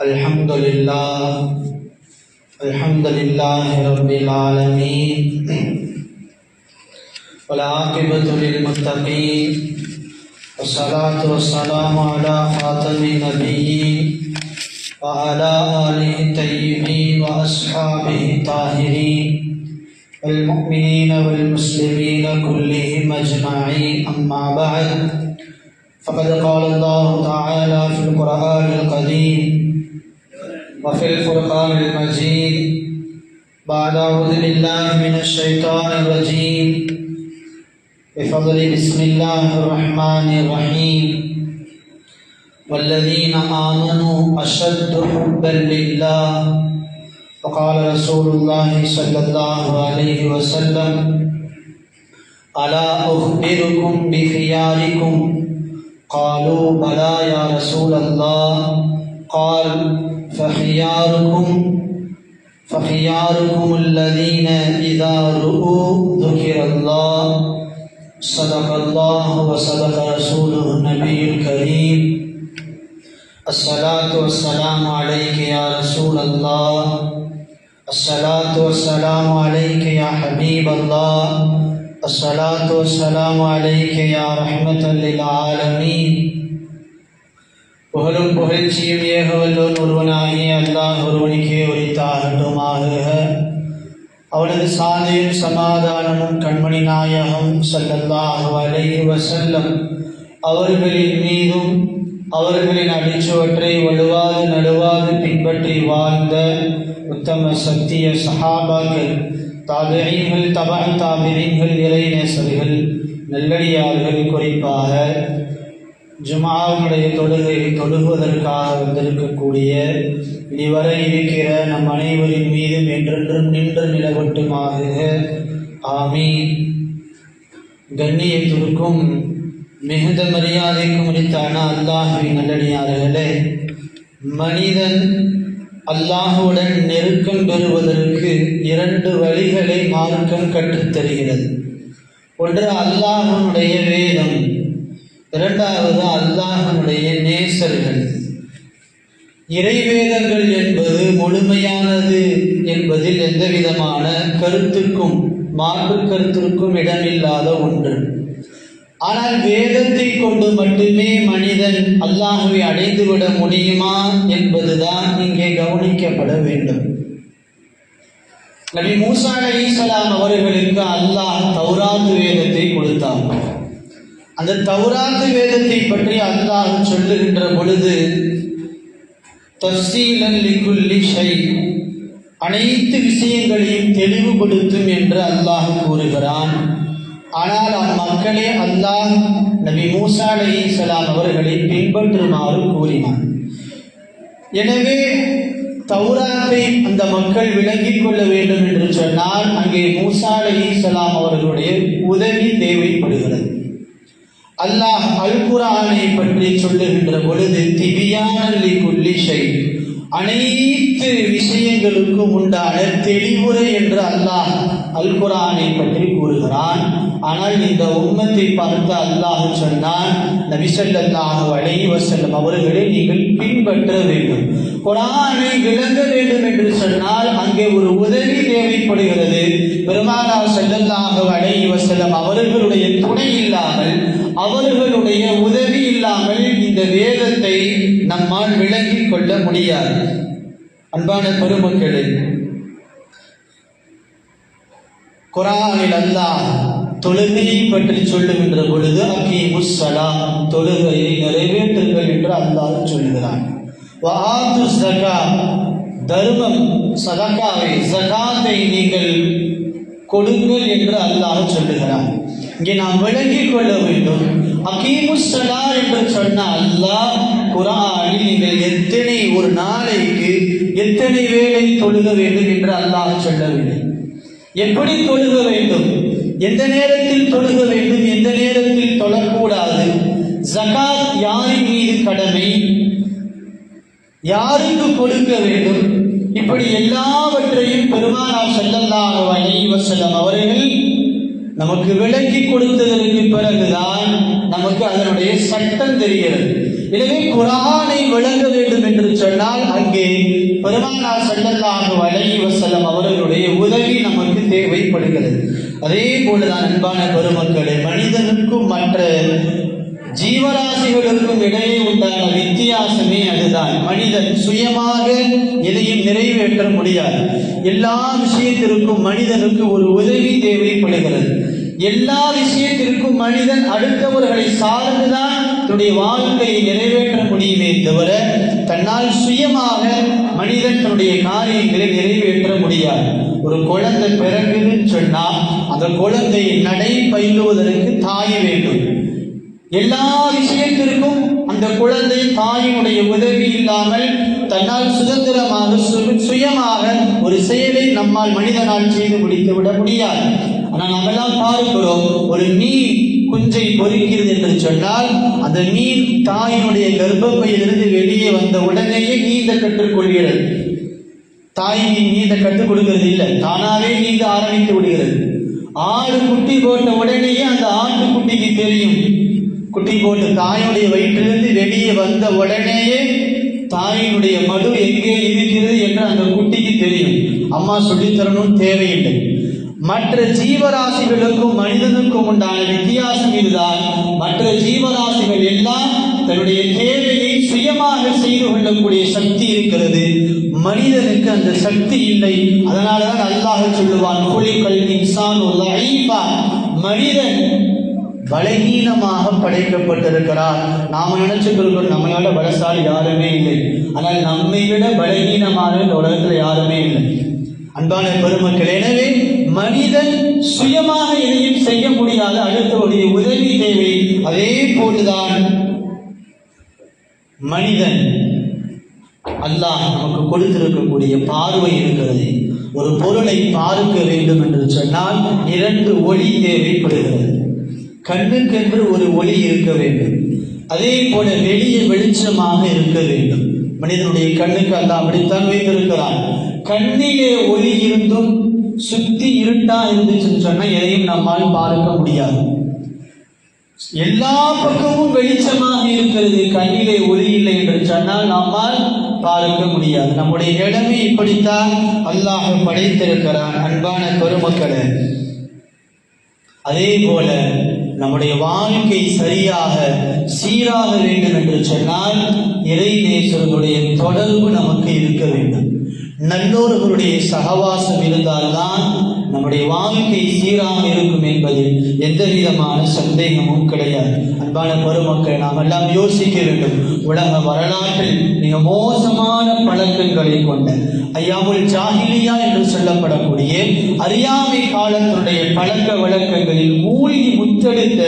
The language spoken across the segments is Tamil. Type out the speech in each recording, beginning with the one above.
الحمد لله الحمد لله رب العالمين والعاقبة للمتقين والصلاة والسلام على خاتم النبيين وعلى آله الطيبين وأصحابه الطاهرين والمؤمنين والمسلمين كلهم أجمعين أما بعد۔ فقد قال الله تعالى في القرآن القديم وفي الفرقان المجيد. بعد أعوذ بالله من الشيطان الرجيم. بفضل بسم الله الرحمن الرحيم. والذين آمنوا أشد حبا لله. وقال رسول الله صلى الله عليه وسلم، ألا أخبركم بخياركم قالوا بلى يا رسول الله. قال، فخياركم فخياركم الذين إذا رؤوا ذكر الله، صدق الله وصدق رسوله النبي الكريم. الصلاة والسلام عليك يا رسول الله. الصلاة والسلام عليك يا حبيب الله. الصلاة والسلام عليك يا رحمة للعالمين புகழும் புகழ்ச்சியும் ஏக வல்லோன் ஒருவனாகிய அல்லாஹ் ஒருவனுக்கே உரித்தாகட்டுமாக அவனது சாந்தியும் சமாதானமும் கண்மணி நாயகம் ஸல்லல்லாஹு அலைஹி வஸல்லம் அவர்களின் மீதும் அவர்களின் அடிச்சுவற்றை வலுவாது நடுவாது பின்பற்றி வாழ்ந்த உத்தம சத்திய சஹாபாக்கள் தாபிரீன்கள் தபா தாபிரீன்கள் இறைநேசர்கள் நெல்லடியார்கள் குறிப்பாக ஜுமாவுடைய தொழுகை தொழுகுவதற்காக வந்திருக்கக்கூடிய இதுவரை இருக்கிற நம் அனைவரின் மீதும் என்றென்றும் நின்று நிலவட்டுமாக. ஆமீன். கண்ணியத்திற்கும் மிகுந்த மரியாதைக்கும் உரித்தான அல்லாஹின் நல்லடியார்களே மனிதன் அல்லாஹுடன் நெருக்கம் பெறுவதற்கு இரண்டு வழிகளை மார்க்கம் கற்றுத்தருகிறது. ஒன்று அல்லாஹனுடைய வேதம் இரண்டாவது அல்லாஹனுடைய நேசர்கள். இறைவேதங்கள் என்பது முழுமையானது என்பதில் எந்தவிதமான கருத்துக்கும் மாற்று கருத்திற்கும் இடமில்லாத ஒன்று. ஆனால் வேதத்தை கொண்டு மட்டுமே மனிதன் அல்லாஹுவை அடைந்துவிட முடியுமா என்பதுதான் இங்கே கவனிக்கப்பட வேண்டும். நபி மூசா சலாம் அவர்களுக்கு அல்லாஹ் தௌராத்து வேதத்தை கொடுத்தார் அந்த தௌராத்து வேதத்தை பற்றி அல்லாஹ் சொல்லுகின்ற பொழுது தஃசீலன் லிகுல்லி ஷை அனைத்து விஷயங்களையும் தெளிவுபடுத்தும் என்று அல்லாஹ் கூறுகிறான். ஆனால் அம்மக்களே அல்லாஹ் நபி மூசா அலைஹிஸ்ஸலாம் அவர்களை பின்பற்றுமாறு கூறினான். எனவே தௌராத்தை அந்த மக்கள் விளங்கிக் கொள்ள வேண்டும் என்று சொன்னால் அங்கே மூசா அலைஹிஸ்ஸலாம் அவர்களுடைய உதவி தேவைப்படுகிறது. அல்லாஹ் அல் குரானை பற்றி சொல்லுகின்ற பொழுது திபியானல்லி குல்லி ஷை அனைத்து விஷயங்களுக்கும் உண்டான தெளிவுரை என்று அல்லாஹ் அல் குரானை பற்றி கூறுகிறான். ஆனால் இந்த உம்மத்தை பார்த்து அல்லாஹ் சொன்னான் நபிசல்லாஹு அலைஹி செல்லும் அவர்களை நீங்கள் பின்பற்ற வேண்டும். குரானை விளங்க வேண்டும் என்று சொன்னால் அங்கே ஒரு உதவி தேவைப்படுகிறது. பெருமானா செல்லல்லாஹு அலைஹி செல்லும் அவர்களுடைய துணை இல்லாமல் அவர்களுடைய உதவி இல்லாமல் இந்த வேதத்தை நம்மால் விளங்கிக் கொள்ள முடியாது. அன்பான பெருமக்களே குரானில் அல்லாஹ் தொழுகையை பற்றி சொல்லுகின்ற பொழுது அக்கி சலா தொழுகையை நிறைவேற்றுங்கள் என்று அல்லாஹ் சொல்லுகிறான். வஆத்து சகா தர்மம் சதகாவை ஜகாத்தை நீங்கள் கொடுங்கள் என்று அல்லாஹ் சொல்லுகிறான். இங்கே நாம் விளங்கிக் கொள்ள வேண்டும். அகீமுஸ்ஸலா என்று சொன்ன அல்லாஹ் குரானில் நீங்கள் எத்தனை ஒரு நாளைக்கு எத்தனை வேளை தொழுக வேண்டும் என்று அல்லாஹ் சொல்லவில்லை. எப்படி தொழுக வேண்டும்? எந்த நேரத்தில் தொழுக வேண்டும் எந்த நேரத்தில் தொழக்கூடாது? ஜகாத் யாரின் மீது கடமை? யாருக்கு கொடுக்க வேண்டும்? இப்படி எல்லாவற்றையும் பெருமானார் செல்லல்லாக அலைஹி அவர்கள் நமக்கு விளக்கி கொடுத்ததற்கு பிறகுதான் நமக்கு அதனுடைய சட்டம் தெரிகிறது. எனவே குரானை விளங்க வேண்டும் என்று சொன்னால் அங்கே பெருமானார் செல்லல்லாக அலைஹி அவர்களுடைய உதவி நமக்கு தேவைப்படுகிறது. அதே போலதான் அன்பான பெருமக்களே மனிதனுக்கும் மற்ற ஜீவராசிகளுக்கும் இடையே உண்டான வித்தியாசமே அதுதான். மனிதன் சுயமாக எதையும் நிறைவேற்ற முடியாது. எல்லா விஷயத்திற்கும் மனிதனுக்கு ஒரு உதவி தேவைப்படுகிறது. எல்லா விஷயத்திற்கும் மனிதன் அடுத்தவர்களை சார்ந்துதான் தன்னுடைய வாழ்க்கையை நிறைவேற்ற முடியுமே தவிர தன்னால் சுயமாக மனிதன் தன்னுடைய காரியங்களை நிறைவேற்ற முடியாது. ஒரு குழந்தை பிறகுன்னு சொன்னால் அந்த குழந்தை நடை பயிலுவதற்கு தாய் வேண்டும். எல்லா விஷயத்திற்கும் அந்த குழந்தை தாயினுடைய உதவி இல்லாமல் தன்னால் சுதந்திரமாக சு- சுயமாக ஒரு செயலை நம்மால் மனிதனால் செய்து முடித்து விட முடியாது. ஆனால் நம்மெல்லாம் பார்க்கிறோம் ஒரு மீன் குஞ்சை பொறிக்கிறது என்று சொன்னால் அந்த மீன் தாயினுடைய கர்ப்பப்பையிலிருந்து வெளியே வந்த உடனேயே நீந்த கற்றுக்கொள்கிறது. தாய் நீந்த கற்றுக் கொடுக்கிறது இல்லை. தானாவே நீந்த ஆரம்பித்து விடுகிறது. ஆடு குட்டி போட்ட உடனேயே அந்த ஆட்டு குட்டிக்கு தெரியும். குட்டி போட்டு தாயுடைய வயிற்றிலிருந்து வெளியே வந்த உடனேயே தாயினுடைய மது எங்கே இருக்கிறது என்று அந்த குட்டிக்கு தெரியும். அம்மா சொல்லித்தரணும் தேவையில்லை. மற்ற ஜீவராசிகளுக்கும் மனிதனுக்கும் உண்டான வித்தியாசம் இதுதான். மற்ற ஜீவராசிகள் எல்லாம் தன்னுடைய தேவையை சுயமாக செய்து கொள்ளக்கூடிய சக்தி இருக்கிறது. மனிதனுக்கு அந்த சக்தி இல்லை. அதனாலதான் அல்லாஹ் சொல்லுவான் குலிக்கல் இன்சான் மனிதன் பலகீனமாக படைக்கப்பட்டிருக்கிறார் நாம நினைச்சுட்டு நம்மளால பலசால் யாருமே இல்லை. ஆனால் நம்மை விட பலகீனமான இந்த உலகத்துல யாருமே இல்லை. அன்பான பெருமக்கள் எனவே மனிதன் சுயமாக எதையும் செய்ய முடியாத அடுத்தவருடைய உதவி தேவை. அதே போன்றுதான் மனிதன். அல்லாஹ் நமக்கு கொடுத்திருக்கக்கூடிய பார்வை இருக்கிறது. ஒரு பொருளை பார்க்க வேண்டும் என்று சொன்னால் இரண்டு ஒளி தேவைப்படுகிறது. கண்ணுக்கென்று ஒரு ஒளி இருக்க வேண்டும். அதே போல வெளியே வெளிச்சமாக இருக்க வேண்டும். மனிதனுடைய கண்ணுக்கு அல்ல அப்படித்தான் வைத்திருக்கிறார் கண்ணிலே ஒளி இருந்தும் சுத்தி இருட்டா இருந்துச்சுன்னு சொன்னால் எதையும் நம்மால் பார்க்க முடியாது. எல்லா பக்கமும் வெளிச்சமாக இருக்கிறது. கண்ணிலே ஒளி இல்லை என்று சொன்னால் நம்மால் பார்க்க முடியாது. நம்முடைய நிலைமை இப்படித்தான் அல்லாஹ் படைத்திருக்கிறான். அன்பான பெருமக்களே அதே போல நம்முடைய வாழ்க்கை சரியாக சீராக வேண்டும் என்று சொன்னால் இறை நேசர்களுடைய தொடர்பு நமக்கு இருக்க வேண்டும். நல்லோர்களுடைய சகவாசம் இருந்தால்தான் நம்முடைய வாழ்க்கை சீராக இருக்கும் என்பதில் எந்த விதமான சந்தேகமும் கிடையாது. அன்பான பெருமக்கள் நாம் எல்லாம் யோசிக்க வேண்டும். உலக வரலாற்றில் மிக மோசமான பழக்கங்களை கொண்ட ஐயாமுல் ஜாஹிலியா என்று சொல்லப்படக்கூடிய அறியாமை காலத்தினுடைய பழக்க வழக்கங்களில் மூழ்கி முத்தெடுத்த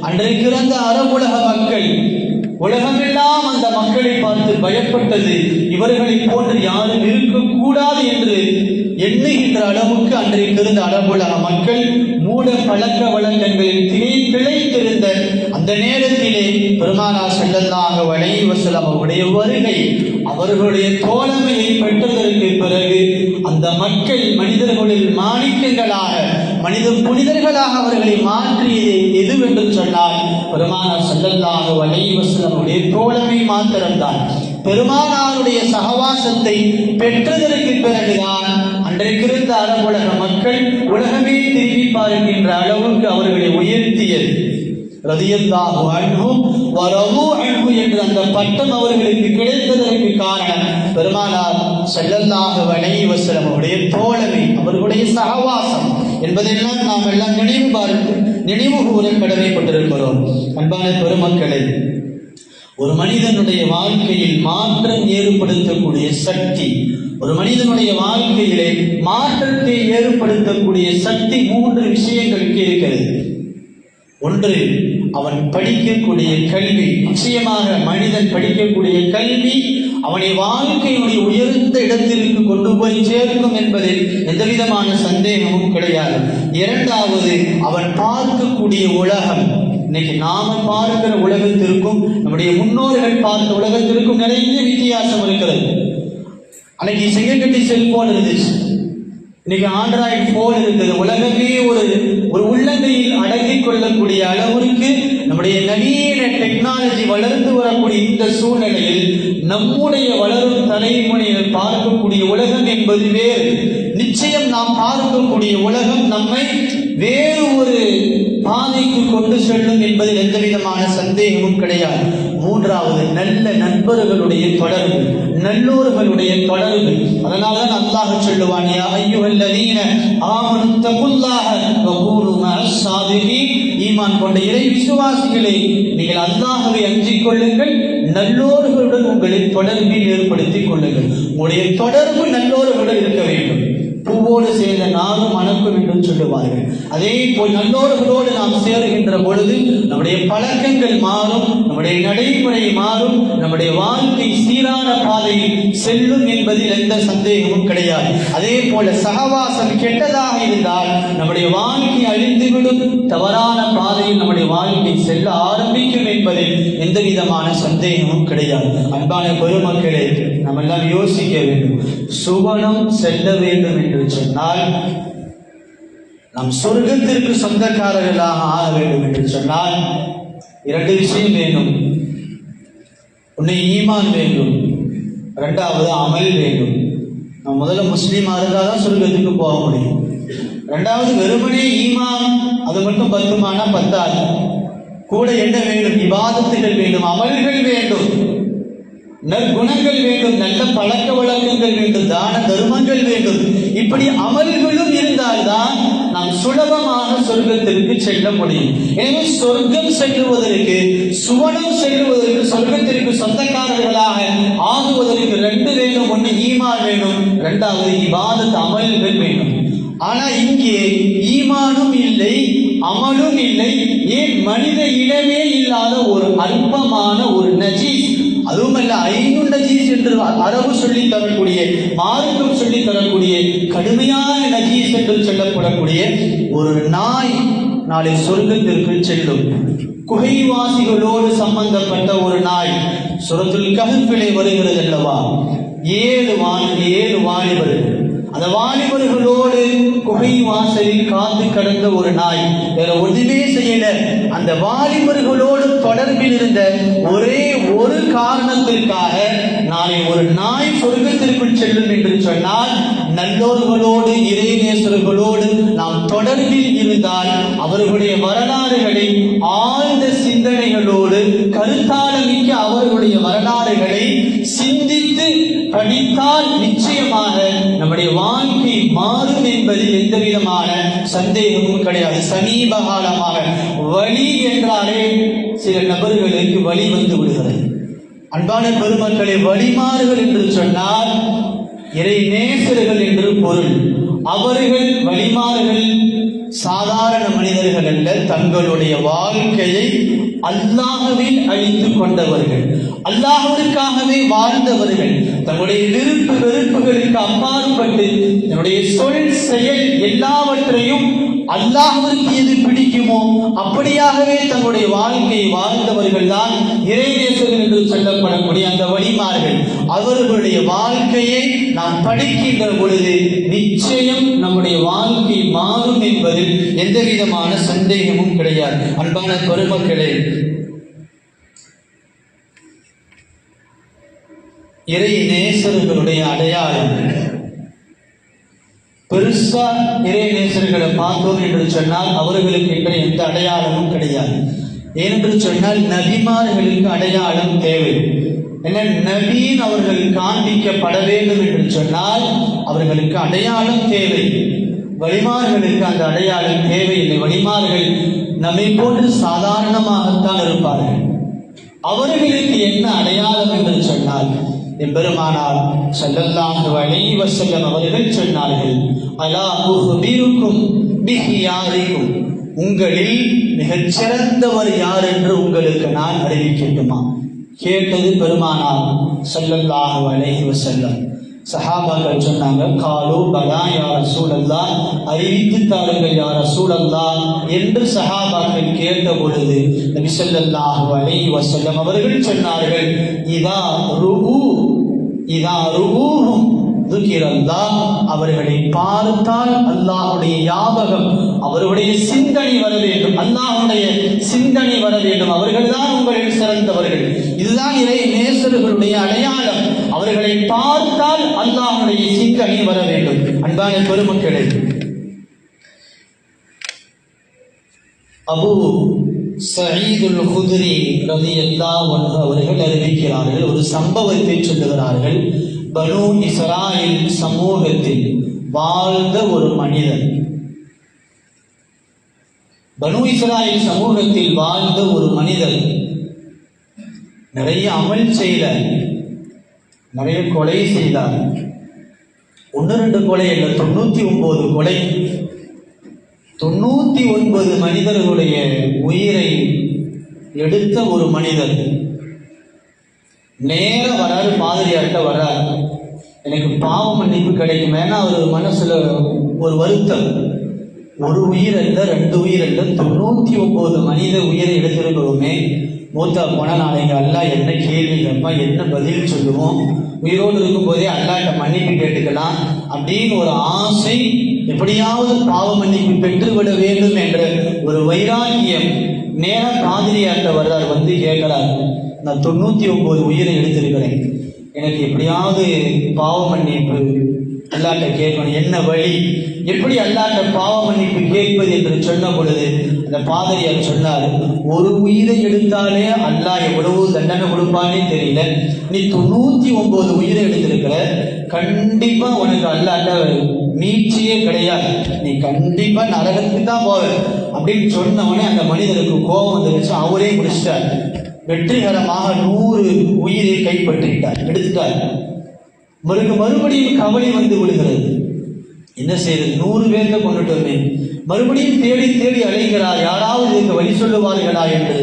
அன்றைக்கு அறவுலக அரபுலக மக்கள் உலகமெல்லாம் அந்த மக்களை பார்த்து பயப்பட்டது. இவர்களை போன்று யாரும் இருக்கக்கூடாது என்று எண்ணுகின்ற அளவுக்கு அன்றைக்கு இருந்த அரபுலக மக்கள் மூட பழக்க வழக்கங்களில் திணை பிழைத்திருந்த அந்த நேரத்திலே பெருமானா செல்லந்தாக வளைய வசலம் அவருடைய வருகை அவர்களுடைய தோழமையை பெற்றதற்கு பிறகு அந்த மக்கள் மனிதர்களில் மாணிக்கங்களாக மனித புனிதர்களாக அவர்களை மாற்றியது எதுவென்று சொன்னால் பெருமானார் செல்லல்லாக வளைய தோழமை மாத்திரம்தான். பெருமானாருடைய சகவாசத்தை பெற்றதற்கு பிறகுதான் அன்றைக்கு இருந்த அரபுலக மக்கள் உலகமே திரும்பி பார்க்கின்ற அளவுக்கு அவர்களை உயர்த்தியது. ரதியல்லாஹு அன்ஹு வரவு அன்ஹு என்ற அந்த பட்டம் அவர்களுக்கு கிடைத்ததற்கு காரணம் பெருமானார் செல்லல்லாக அலைஹி அவருடைய தோழமை அவர்களுடைய சகவாசம். என்பதெல்லாம் நாம் எல்லாம் நினைவு பார்த்து நினைவு கூற கடமைப்பட்டிருக்கிறோம். அன்பான பெருமக்களை ஒரு மனிதனுடைய வாழ்க்கையில் மாற்றம் ஏற்படுத்தக்கூடிய சக்தி ஒரு மனிதனுடைய வாழ்க்கையிலே மாற்றத்தை ஏற்படுத்தக்கூடிய சக்தி மூன்று விஷயங்களுக்கு இருக்கிறது. ஒன்று அவன் படிக்கக்கூடிய கல்வி. நிச்சயமாக மனிதன் படிக்கக்கூடிய கல்வி அவனை வாழ்க்கையினுடைய உயர்ந்த இடத்திற்கு கொண்டு போய் சேர்க்கும் என்பதில் எந்தவிதமான சந்தேகமும் கிடையாது. இரண்டாவது அவன் பார்க்கக்கூடிய உலகம். இன்னைக்கு நாம பார்க்கிற உலகத்திற்கும் நம்முடைய முன்னோர்கள் பார்த்த உலகத்திற்கும் நிறைய வித்தியாசம் இருக்கிறது. அன்னைக்கு செங்கக்கட்டி செல்போன் இருந்துச்சு. இன்னைக்கு ஆண்ட்ராய்டு போன் இருக்குது. உலகமே ஒரு ஒரு உள்ளங்கையில் அடக்கிக் கொள்ளக்கூடிய அளவிற்கு நம்முடைய நவீன டெக்னாலஜி வளர்ந்து வரக்கூடிய இந்த சூழ்நிலையில் நம்முடைய வளரும் தலைமுறையில் பார்க்கக்கூடிய உலகம் என்பது வேறு. நிச்சயம் நாம் பார்க்கக்கூடிய உலகம் நம்மை வேறு ஒரு பாதைக்கு கொண்டு செல்லும் என்பதில் எந்த விதமான சந்தேகமும் கிடையாது. மூன்றாவது நல்ல நண்பர்களுடைய தொடர்பு நல்லோர்களுடைய தொடர்பு. அதனால தான் அல்லாஹ் சொல்லுவான் யா ஐயுஹல்லதீன ஆமனு தகுல்லாஹ வகூனு ஈமான் கொண்ட இறை விசுவாசிகளே நீங்கள் அல்லாஹ்வை அஞ்சிக் கொள்ளுங்கள் நல்லோர்களுடன் உங்களை தொடர்பில் ஏற்படுத்திக் கொள்ளுங்கள். உங்களுடைய தொடர்பு நல்லோர்களுடன் இருக்க வேண்டும். பூவோடு சேர்ந்த நானும் மணக்கும் என்று சொல்லுவார்கள். அதே போல் நல்லோர்களோடு நாம் சேருகின்ற பொழுது நம்முடைய பழக்கங்கள் மாறும் நம்முடைய நடைமுறை மாறும் நம்முடைய வாழ்க்கை சீரான பாதையில் செல்லும் என்பதில் எந்த சந்தேகமும் கிடையாது. அதே போல சகவாசம் கெட்டதாக இருந்தால் நம்முடைய வாழ்க்கை அழிந்துவிடும். தவறான பாதையில் நம்முடைய வாழ்க்கை செல்ல ஆரம்பிக்கும் என்பதில் எந்த விதமான சந்தேகமும் கிடையாது. அன்பான பெருமக்களே நம்ம எல்லாம் யோசிக்க வேண்டும். சுவனம் செல்ல வேண்டும் என்று சொன்னால் நம் சொர்க்கத்திற்கு சொந்தக்காரர்களாக ஆக வேண்டும் என்று சொன்னால் இரண்டு விஷயம் வேண்டும். ஒன்று ஈமான் வேண்டும். ரெண்டாவது அமல் வேண்டும். நம்ம முதல்ல முஸ்லீமாக இருந்தால் தான் சொர்க்கத்துக்கு போக முடியும். ரெண்டாவது வெறுமனே ஈமான் அது மட்டும் பத்துமானா பத்தாது. கூட என்ன வேண்டும் விவாதத்துகள் வேண்டும் அமல்கள் வேண்டும். நற்குணங்கள் வேண்டும் நல்ல பழக்க வழக்கங்கள் வேண்டும் தான தர்மங்கள் வேண்டும். இப்படி அமல்களும் இருந்தால்தான் நாம் சுலபமாக சொர்க்கத்திற்கு செல்ல முடியும். எனவே சொர்க்கம் செல்லுவதற்கு சுவனம் செல்லுவதற்கு சொர்க்கத்திற்கு சொந்தக்காரர்களாக ஆகுவதற்கு ரெண்டு வேணும் ஒன்று ஈமான் வேணும் ரெண்டாவது இவாதத் அமல்கள் வேணும். ஆனா இங்கே ஈமானும் இல்லை அமலும் இல்லை. ஏன் மனித இனமே இல்லாத ஒரு அற்பமான ஒரு நஜீஸ் அதுவுமல்ல ஐநுண்ட நஜீஸ் என்று அரபு சொல்லி தரக்கூடிய மார்க்கம் சொல்லி தரக்கூடிய கடுமையான நஜீஸ் என்று சொல்லப்படக்கூடிய ஒரு நாய் நாளை சொர்க்கத்திற்கு செல்லும். குகைவாசிகளோடு சம்பந்தப்பட்ட ஒரு நாய் சுரத்தில் கஹ்ஃபிலே வருகிறது அல்லவா ஏழு வாணி ஏழு வாலிபர்கள். அந்த வாலிபர்களோடு குகை வாசலில் காத்து கடந்த ஒரு நாய். வேற ஒன்றுமே செய்யல. அந்த வாலிபர்களோடு தொடர்பில் இருந்த ஒரே ஒரு காரணத்திற்காக நாளை ஒரு நாய் சொர்க்கத்திற்குள் செல்லும் என்று சொன்னால் நல்லோர்களோடு இறைநேசர்களோடு நாம் தொடர்பில் இருந்தால் அவர்களுடைய வரலாறுகளை ஆழ்ந்த சிந்தனைகளோடு கருத்தாளமிக்க அவர்களுடைய வரலாறுகளை படித்தால் நிச்சயமாக நம்முடைய வாழ்க்கை மாறும் என்பதில் எந்த விதமான சந்தேகமும் கிடையாது. சமீப காலமாக வழி என்றாலே சில நபர்களுக்கு வழி வந்து விடுகிறது. அன்பான பெருமக்களை வழிமாறுகள் என்று சொன்னால் இறை நேசர்கள் என்று பொருள். அவர்கள் வழிமாறுகள் சாதாரண மனிதர்கள் அல்ல தங்களுடைய வாழ்க்கையை அல்லாஹ்வில் அழித்துக் கொண்டவர்கள். அல்லாஹ்விற்காகவே வாழ்ந்தவர்கள் தங்களுடைய விருப்பு வெறுப்புகளுக்கு அப்பாற்பட்டு தன்னுடைய சொல் செயல் எல்லாவற்றையும் அல்லாஹ்விற்கு எது பிடிக்குமோ அப்படியாகவே தங்களுடைய வாழ்க்கையை வாழ்ந்தவர்கள் தான் இறைநேசர்கள் என்று சொல்லப்படக்கூடிய அந்த வழிமார்கள். அவர்களுடைய வாழ்க்கையை நாம் படிக்கின்ற பொழுது நிச்சயம் நம்முடைய வாழ்க்கை மாறும் என்பதில் எந்த விதமான சந்தேகமும் கிடையாது. அன்பான பெருமக்களே இறை நேசர்களுடைய அடையாளம் பெருசா இறை நேசர்களை பார்த்தோம் என்று சொன்னால் அவர்களுக்கு என்ற எந்த அடையாளமும் கிடையாது. ஏனென்று சொன்னால் நபிமார்களுக்கு அடையாளம் தேவை. என்ன? நபீன் அவர்கள் காண்பிக்கப்பட வேண்டும் என்று சொன்னால் அவர்களுக்கு அடையாளம் தேவை. வழிமார்களுக்கு அந்த அடையாளம் தேவையில்லை வழிமார்கள் நம்மை போன்று சாதாரணமாகத்தான் இருப்பார்கள். அவர்களுக்கு என்ன அடையாளம் என்று சொன்னால் எம்பெருமானார் செல்லல்லாக வளைவ வஸல்லம் அவர்கள் சொன்னார்கள் அலா உஹ்பிருக்கும் பிஹியாரிக்கும் உங்களில் மிகச்சிறந்தவர் யார் என்று உங்களுக்கு நான் அறிவிக்கட்டுமா? கேட்டது பெருமானார் செல்லல்லாக வளைவ செல்லம் சஹாபாக்கள் சொன்னாங்க காலோ பலா யார சூழல்லா அறிவித்து தாருங்கள் யார சூழல்லா என்று சஹாபாக்கள் கேட்ட பொழுது நபிசல்லாஹ் ஸல்லல்லாஹு அலைஹி அவர்கள் சொன்னார்கள் இதா ருபு இதா ருபூஹும் துக்கிரல்லா அவர்களை பார்த்தால் அல்லாஹுடைய யாபகம் அவருடைய சிந்தனை வர வேண்டும். அல்லாஹுடைய சிந்தனை வர வேண்டும். அவர்கள்தான் உங்களில் சிறந்தவர்கள். இதுதான் இறை நேசர்களுடைய அடையாளம். அவர்களை பார்த்தால் அல்லாஹுடைய சிந்தனை வர வேண்டும். அன்பான பெருமக்களே அபு சயீதுல் குதிரி ரலியல்லாஹு அன்ஹு அவர்கள் அறிவிக்கிறார்கள் ஒரு சம்பவத்தை சொல்லுகிறார்கள். பனு இஸ்ராயில் சமூகத்தில் வாழ்ந்த ஒரு மனிதன். பனு இஸ்ராயில் சமூகத்தில் வாழ்ந்த ஒரு மனிதன். நிறைய அமல் செய்த நிறைய கொலை செய்தார். ஒன்று ரெண்டு கொலை இல்லை தொண்ணூத்தி ஒன்பது கொலை. தொண்ணூத்தி ஒன்பது மனிதர்களுடைய உயிரை எடுத்த ஒரு மனிதர் நேர வராரு பாதிரியார்கிட்ட வர்றார் எனக்கு பாவ மன்னிப்பு கிடைக்கும் ஏன்னா அவர் மனசுல ஒரு வருத்தம். ஒரு உயிர் அல்ல ரெண்டு உயிர் அல்ல தொண்ணூத்தி ஒன்பது மனித உயிரை எடுத்திருக்கிறோமே. மூத்தா போன நாளைக்கு அல்லா என்ன கேள்வி கேட்பான் என்ன பதில் சொல்லுவோம் உயிரோடு இருக்கும்போதே அல்லாட்ட மன்னிப்பு கேட்டுக்கலாம். அப்படின்னு ஒரு ஆசை எப்படியாவது பாவ மன்னிப்பு பெற்றுவிட வேண்டும் என்ற ஒரு வைராக்கியம் நேரம் பாதிரியார்ட்ட வர்றார் வந்து கேட்கிறார். நான் தொண்ணூற்றி ஒம்பது உயிரை எடுத்திருக்கிறேன். எனக்கு எப்படியாவது பாவ மன்னிப்பு அல்லாட்ட கேட்கணும். என்ன வழி? எப்படி அல்லாட்ட பாவ மன்னிப்பு கேட்பது என்று சொன்ன பொழுது அந்த பாதிரியார் சொன்னார் ஒரு உயிரை எடுத்தாலே அல்லாஹ் எவ்வளவு தண்டனை கொடுப்பானே தெரியல. நீ தொண்ணூத்தி ஒன்பது உயிரை எடுத்திருக்கிற கண்டிப்பா உனக்கு அல்லாட்ட மீட்சியே கிடையாது. நீ கண்டிப்பா நரகத்துக்கு தான் போவ. அப்படின்னு சொன்னவனே அந்த மனிதருக்கு கோபம் வந்துருச்சு. அவரே முடிச்சிட்டார் வெற்றிகரமாக நூறு உயிரை கைப்பற்றிட்டார் எடுத்துட்டார். மறுக்கு மறுபடியும் கவலை வந்து விடுகிறது என்ன செய்யறது நூறு பேர்த்த கொண்டுட்டோமே மறுபடியும் தேடி தேடி அழைக்கிறார் யாராவது இதுக்கு வழி சொல்லுவார்களா என்று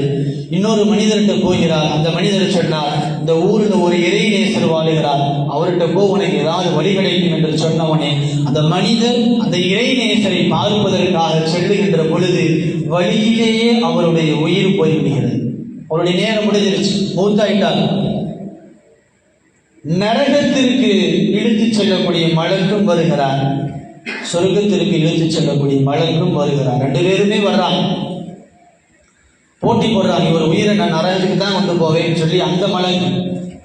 இன்னொரு மனிதர்கிட்ட போகிறார். அந்த மனிதர் சொன்னார் இந்த ஊரில் ஒரு இறை நேசர் வாழுகிறார். அவர்கிட்ட போ உனக்கு ஏதாவது வழி கிடைக்கும் என்று சொன்னவனே அந்த மனிதர் அந்த இறை நேசரை பார்ப்பதற்காக செல்லுகின்ற பொழுது வழியிலேயே அவருடைய உயிர் போய்விடுகிறது. அவருடைய நேரம் முடிஞ்சிருச்சு. மூத்தாயிட்டார் நரகத்திற்கு இழுத்துச் செல்லக்கூடிய மலக்கும் வருகிறார். சொர்க்கத்திற்கு இழுத்துச் செல்லக்கூடிய மலக்கும் வருகிறார். ரெண்டு பேருமே வர்றாங்க. போட்டி போடுறாங்க. இவர் உயிரை நான் நரகத்துக்கு தான் கொண்டு போவேன்னு சொல்லி அந்த மலக்கு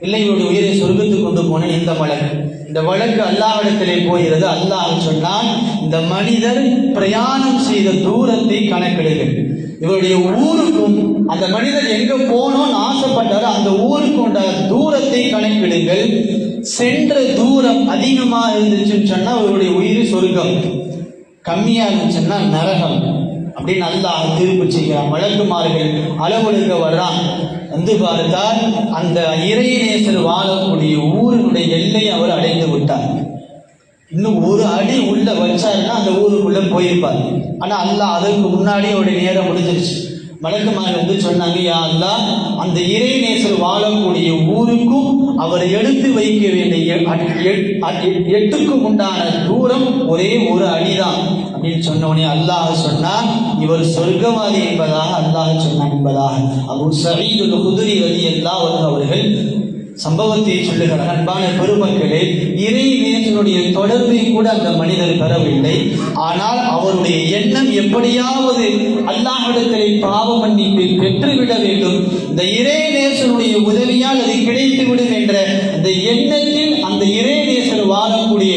இல்லை இவருடைய உயிரை சொர்க்கத்துக்கு கொண்டு போனேன் இந்த மலக்கு இந்த வழக்கு அல்லாவிடத்திலே போகிறது. அல்லாஹ் சொன்னால் இந்த மனிதர் பிரயாணம் செய்த தூரத்தை கணக்கெடுங்கள். இவருடைய ஊருக்கும் அந்த மனிதர் எங்க போகணும்னு ஆசைப்பட்டாரோ அந்த ஊருக்கு உண்டான தூரத்தை கணக்கிடுங்கள். சென்ற தூரம் அதிகமா இருந்துச்சுன்னு சொன்னா அவருடைய உயிர் சொர்க்கம். கம்மியா இருந்துச்சுன்னா நரகம். அப்படின்னு நல்லா தீர்ப்பு செய்கிறான். வழக்குமார்கள் அளவெடுக்க வர்றான். வந்து பார்த்தால் அந்த இறைநேசர் வாழக்கூடிய ஊரினுடைய எல்லை அவர் அடைந்து விட்டார். இன்னும் ஒரு அடி உள்ள வச்சாருன்னா அந்த ஊருக்குள்ள போயிருப்பார். ஆனால் அல்லாஹ் அதற்கு முன்னாடி அவருடைய நேரம் முடிஞ்சிருச்சு. மலக்குமார் வந்து சொன்னாங்க யா அல்லாஹ் அந்த இறைநேசர் வாழக்கூடிய ஊருக்கும் அவர் எடுத்து வைக்க வேண்டிய அட்- எட்- அட்- எட்டுக்கும் உண்டான தூரம் ஒரே ஒரு அடிதான். அப்படின்னு சொன்ன அல்லாஹ் சொன்னார் இவர் சொர்க்கவாதி என்பதாக அல்லாஹ் சொன்னார் என்பதாக. அபு சயீதுல் குதிரி ரதி அவர்கள் சம்பவத்தை சொல்லுகிறார். அன்பான பெருமக்களே இறை நேசனுடைய தொடர்பை கூட அந்த மனிதர் பெறவில்லை. ஆனால் அவருடைய எண்ணம் எப்படியாவது அல்லாஹிடத்திலே பாவ மன்னிப்பை பெற்றுவிட வேண்டும். இந்த இறை நேசனுடைய உதவியால் அது கிடைத்து விடும் என்ற அந்த எண்ணத்தில் அந்த இறை நேசர் வாழக்கூடிய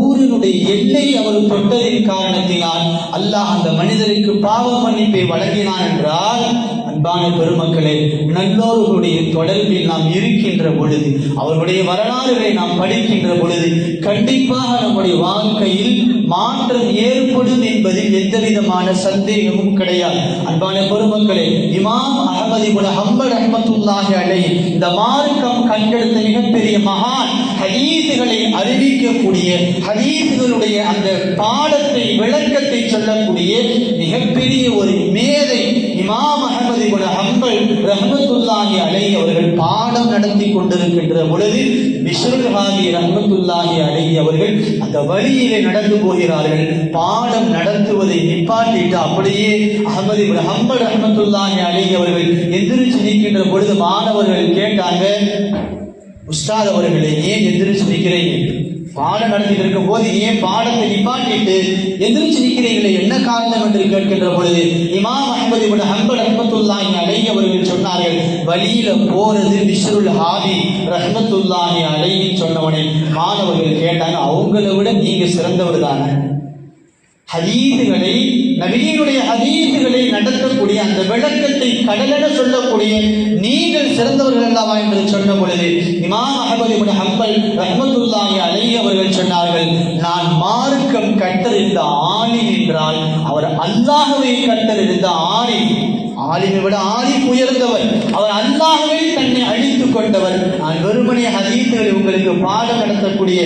ஊரினுடைய எல்லை அவர் தொட்டதின் காரணத்தினால் அல்லாஹ் அந்த மனிதருக்கு பாவ மன்னிப்பை வழங்கினான் என்றால் அன்பான பெருமக்களே நல்லோர்களுடைய தொடர்பில் நாம் இருக்கின்ற பொழுது அவர்களுடைய வரலாறுகளை நாம் படிக்கின்ற பொழுது கண்டிப்பாக நம்முடைய வாழ்க்கையில் மாற்றம் ஏற்படும் என்பதில் எந்தவிதமான சந்தேகமும் கிடையாது. அன்பான பெருமக்களே இமாம் அகமது இப்னு ஹம்பல் ரஹ்மத்துல்லாஹி அலை இந்த மார்க்கம் கண்டெடுத்த மிகப்பெரிய மகான் ஹதீசுகளை அறிவிக்கக்கூடிய ஹதீசுகளுடைய அந்த பாடத்தை விளக்கத்தை சொல்லக்கூடிய மிகப்பெரிய ஒரு மேதை இமாம் அகமது ஹம்பல் ரஹ்மத்துல்லாஹி அலை அவர்கள் பாடம் நடத்தி கொண்டிருக்கின்ற பொழுது பிஷ்ருல் ஹாதி ரஹ்மத்துல்லாஹி அவர்கள் அந்த வழியிலே நடந்து போகிறார்கள். பாடம் நடத்துவதை நிப்பாட்டிட்டு அப்படியே அகமது ஹம்பல் ரஹ்மத்துல்லாஹி அலை அவர்கள் எந்திரிச்சு நிற்கின்ற பொழுது மாணவர்கள் கேட்டாங்க உஸ்தாத் அவர்களை ஏன் எந்திரிச்சு நிற்கிறீங்க? பாடம் நடத்திட்டு இருக்கும் போது ஏன் பாடத்தை நிப்பாட்டிட்டு எதிர்த்து நிற்கிறீர்களே? என்ன காரணம் என்று கேட்கின்ற பொழுது இமாம் அஹமது இப்னு ஹம்பல் ரஹ்மத்துல்லாஹி அலைஹி அவர்கள் சொன்னார்கள் வழியில போறது பிஷ்ருல் ஹாதி ரஹ்மத்துல்லாஹி அலைஹி சொன்னவனை மாணவர்கள் கேட்டாங்க அவங்கள விட நீங்க சிறந்தவர் தானே ஹதீதுகளை நபியினுடைய ஹதீதுகளை நடத்தக்கூடிய அந்த விளக்கத்தை கடலென சொல்லக்கூடிய நீங்கள் சிறந்தவர்கள் அல்லவா என்று சொன்ன பொழுது இமாம் அகமது இப்னு ஹம்பல் ரஹமத்துல்லாஹி அலைஹி அவர்கள் சொன்னார்கள் நான் மார்க்கம் கட்டறிந்த ஆலிம் என்றால் அவர் அல்லாஹவை கட்டறிந்த ஆலிம். ஆலிமை விட ஆலிம் உயர்ந்தவர். அவர் அல்லாஹவை கொண்டவர் நான் வெறுமனே ஹதீத்துகளை உங்களுக்கு பாடம் நடத்தக்கூடிய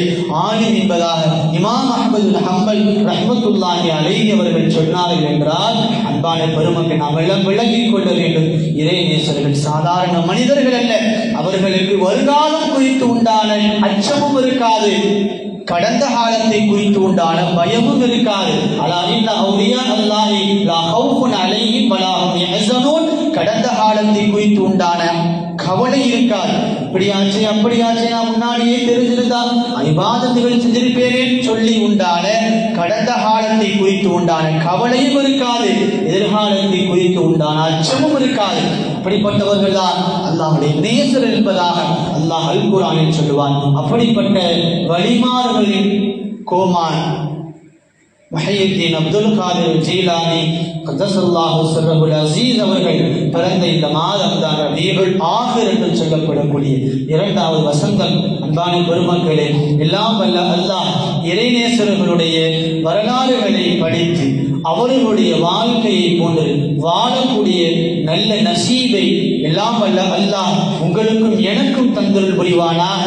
ஆலிம் என்பதாக இமாம் அஹமது ஹம்பல் ரஹமத்துல்லாஹி அலைஹி அவர்கள் சொன்னார்கள் என்றால் அன்பான பெருமக்கள் நாம் இளம் விளங்கிக் கொள்ள வேண்டும். இறை நேசர்கள் சாதாரண மனிதர்கள் அல்ல. அவர்களுக்கு வருங்காலம் குறித்து உண்டான அச்சமும் இருக்காது. கடந்த காலத்தை குறித்து உண்டான பயமும் இருக்காது. அலா அல்லாஹி கடந்த காலத்தை குறித்து உண்டான கவலை இருக்காது. இப்படியாச்சு அப்படியாச்சு நான் முன்னாடியே தெரிஞ்சிருந்தா ஐபாதத்துகள் செஞ்சிருப்பேனேன்னு சொல்லி உண்டான கடந்த காலத்தை குறித்து உண்டான கவலையும் இருக்காது எதிர்காலத்தை குறித்து உண்டான அச்சமும் இருக்காது. அப்படிப்பட்டவர்கள் தான் அல்லாஹுடைய நேசர் என்பதாக அல்லாஹ் அல்குரானில் சொல்லுவான். அப்படிப்பட்ட வழிமாறுகளின் கோமான் மஹியுத்தீன் அப்துல் காதிர் ஜீலானி கதசல்லாஹு சர்ரபுல் அசீஸ் அவர்கள் பிறந்த இந்த மாதம் தான் ரபீபுல் ஆகிர் என்று சொல்லப்படக்கூடிய இரண்டாவது வசந்தம். அன்பான பெருமக்களே எல்லாம் வல்ல அல்லாஹ் இறைநேசர்களுடைய வரலாறுகளை படித்து அவர்களுடைய வாழ்க்கையை போன்று வாழக்கூடிய நல்ல நசீபை எல்லாம் வல்ல அல்லாஹ் உங்களுக்கும் எனக்கும் தந்தல் புரிவானாக.